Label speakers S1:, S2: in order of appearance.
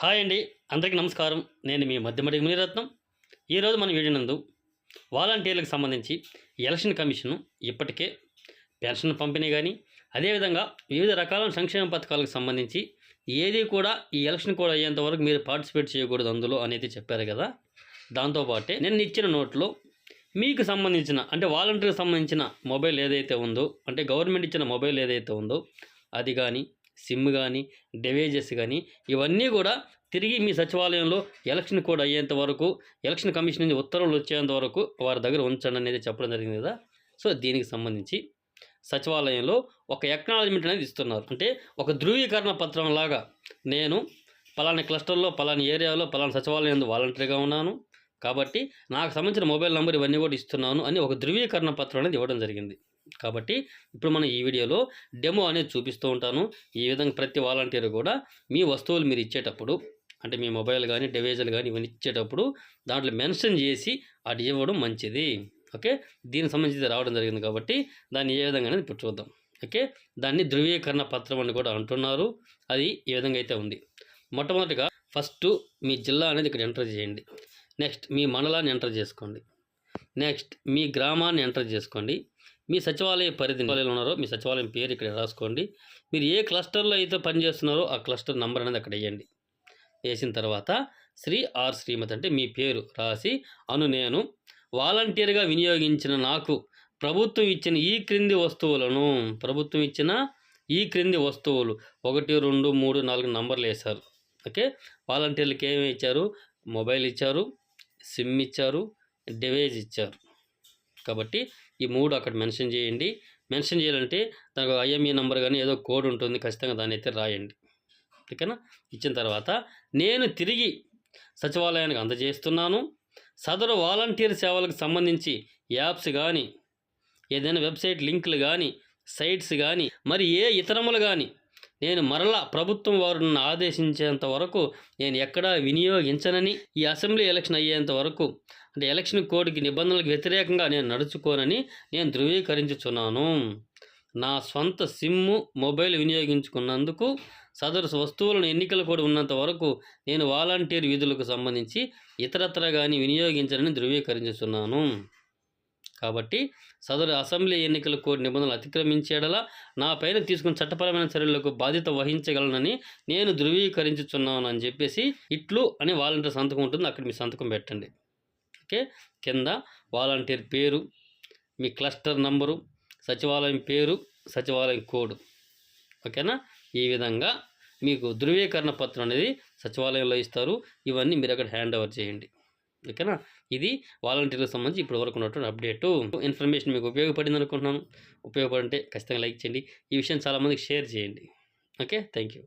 S1: Hi అండి అందరికీ నమస్కారం. నేను మీ మధ్యమడి మునిరత్నం. ఈరోజు మనం వీడినందు వాలంటీర్లకు సంబంధించి ఎలక్షన్ కమిషన్ ఇప్పటికే పెన్షన్ పంపిణీ కానీ అదేవిధంగా వివిధ రకాల సంక్షేమ పథకాలకు సంబంధించి ఏది కూడా ఈ ఎలక్షన్ కూడా అయ్యేంత వరకు మీరు పార్టిసిపేట్ చేయకూడదు అందులో అనేది చెప్పారు కదా. దాంతోపాటే నేను ఇచ్చిన నోట్లో మీకు సంబంధించిన అంటే వాలంటీర్కి సంబంధించిన మొబైల్ ఏదైతే ఉందో అంటే గవర్నమెంట్ ఇచ్చిన మొబైల్ ఏదైతే ఉందో అది కానీ సిమ్ కానీ డెవేజెస్ కానీ ఇవన్నీ కూడా తిరిగి మీ సచివాలయంలో ఎలక్షన్ కోడ్ అయ్యేంత వరకు ఎలక్షన్ కమిషన్ నుంచి ఉత్తర్వులు వచ్చేంత వరకు వారి దగ్గర ఉంచండి అనేది చెప్పడం జరిగింది కదా. సో దీనికి సంబంధించి సచివాలయంలో ఒక ఎక్నాలజ్మెంట్ అనేది ఇస్తున్నారు. అంటే ఒక ధృవీకరణ పత్రం లాగా నేను పలానా క్లస్టర్లో పలానా ఏరియాలో పలానా సచివాలయం వాలంటరీగా ఉన్నాను. కాబట్టి నాకు సంబంధించిన మొబైల్ నెంబర్ ఇవన్నీ కూడా ఇస్తున్నాను అని ఒక ధృవీకరణ పత్రం అనేది ఇవ్వడం జరిగింది. కాబట్టి ఇప్పుడు మనం ఈ వీడియోలో డెమో అనేది చూపిస్తూ ఉంటాను. ఈ విధంగా ప్రతి వాలంటీర్ కూడా మీ వస్తువులు మీరు ఇచ్చేటప్పుడు అంటే మీ మొబైల్ కానీ డివైజులు కానీ ఇవన్నీ ఇచ్చేటప్పుడు దాంట్లో మెన్షన్ చేసి అది ఇవ్వడం మంచిది. ఓకే? దీనికి సంబంధించి రావడం జరిగింది కాబట్టి దాన్ని ఏ విధంగా అనేది ఇప్పుడు చూద్దాం. ఓకే? దాన్ని ధృవీకరణ పత్రం అని కూడా అంటున్నారు. అది ఈ విధంగా అయితే ఉంది. మొట్టమొదటిగా ఫస్ట్ మీ జిల్లా అనేది ఇక్కడ ఎంటర్ చేయండి. నెక్స్ట్ మీ మండలాన్ని ఎంటర్ చేసుకోండి. నెక్స్ట్ మీ గ్రామాన్ని ఎంటర్ చేసుకోండి. మీ సచివాలయ పరిధి ఉన్నారో మీ సచివాలయం పేరు ఇక్కడ రాసుకోండి. మీరు ఏ క్లస్టర్లో అయితే పనిచేస్తున్నారో ఆ క్లస్టర్ నెంబర్ అనేది అక్కడ వేయండి. వేసిన తర్వాత శ్రీ ఆర్ శ్రీమతి అంటే మీ పేరు రాసి అను నేను వాలంటీర్గా వినియోగించిన నాకు ప్రభుత్వం ఇచ్చిన ఈ క్రింది వస్తువులను ప్రభుత్వం ఇచ్చిన ఈ క్రింది వస్తువులు. ఒకటి రెండు మూడు నాలుగు నంబర్లు వేశారు. ఓకే? వాలంటీర్లకి ఏమి ఇచ్చారు? మొబైల్ ఇచ్చారు సిమ్ ఇచ్చారు డివైజ్ ఇచ్చారు. కాబట్టి ఈ మూడు అక్కడ మెన్షన్ చేయండి. మెన్షన్ చేయాలంటే దానికి ఐఎంఈ నెంబర్ కానీ ఏదో కోడ్ ఉంటుంది. ఖచ్చితంగా దాన్ని అయితే రాయండి. ఓకేనా? ఇచ్చిన తర్వాత నేను తిరిగి సచివాలయానికి అందజేస్తున్నాను. సదరు వాలంటీర్ సేవలకు సంబంధించి యాప్స్ కానీ ఏదైనా వెబ్సైట్ లింకులు కానీ సైట్స్ కానీ మరి ఏ ఇతరములు కానీ నేను మరలా ప్రభుత్వం వారు నన్ను ఆదేశించేంత వరకు నేను ఎక్కడా వినియోగించనని ఈ అసెంబ్లీ ఎలక్షన్ అయ్యేంత వరకు అంటే ఎలక్షన్ కోడ్కి నిబంధనలకు వ్యతిరేకంగా నేను నడుచుకోనని నేను ధృవీకరించుచున్నాను. నా సొంత సిమ్ము మొబైల్ వినియోగించుకున్నందుకు సదరు వస్తువులను ఎన్నికలు కూడా ఉన్నంత వరకు నేను వాలంటీర్ విధులకు సంబంధించి ఇతరత్ర కానీ వినియోగించనని ధృవీకరించుతున్నాను కాబట్టి సదరు అసెంబ్లీ ఎన్నికల కోడ్ నిబంధనలు అతిక్రమించేడలా నా పైన తీసుకున్న చట్టపరమైన చర్యలకు బాధ్యత వహించగలనని నేను ధృవీకరించుచున్నాను అని చెప్పేసి ఇట్లు అని వాలంటీర్ సంతకం ఉంటుంది. అక్కడ మీ సంతకం పెట్టండి. ఓకే? కింద వాలంటీర్ పేరు మీ క్లస్టర్ నంబరు సచివాలయం పేరు సచివాలయం కోడ్. ఓకేనా? ఈ విధంగా మీకు ధృవీకరణ పత్రం అనేది సచివాలయంలో ఇస్తారు. ఇవన్నీ మీరు అక్కడ హ్యాండ్ ఓవర్ చేయండి. ఓకేనా? ఇది వాలంటీర్లకు సంబంధించి ఇప్పటి వరకు ఉన్నటువంటి అప్డేటు. ఇన్ఫర్మేషన్ మీకు ఉపయోగపడింది అనుకుంటున్నాను. ఉపయోగపడంటే ఖచ్చితంగా లైక్ చేయండి. ఈ విషయం చాలామందికి షేర్ చేయండి. ఓకే? Thank you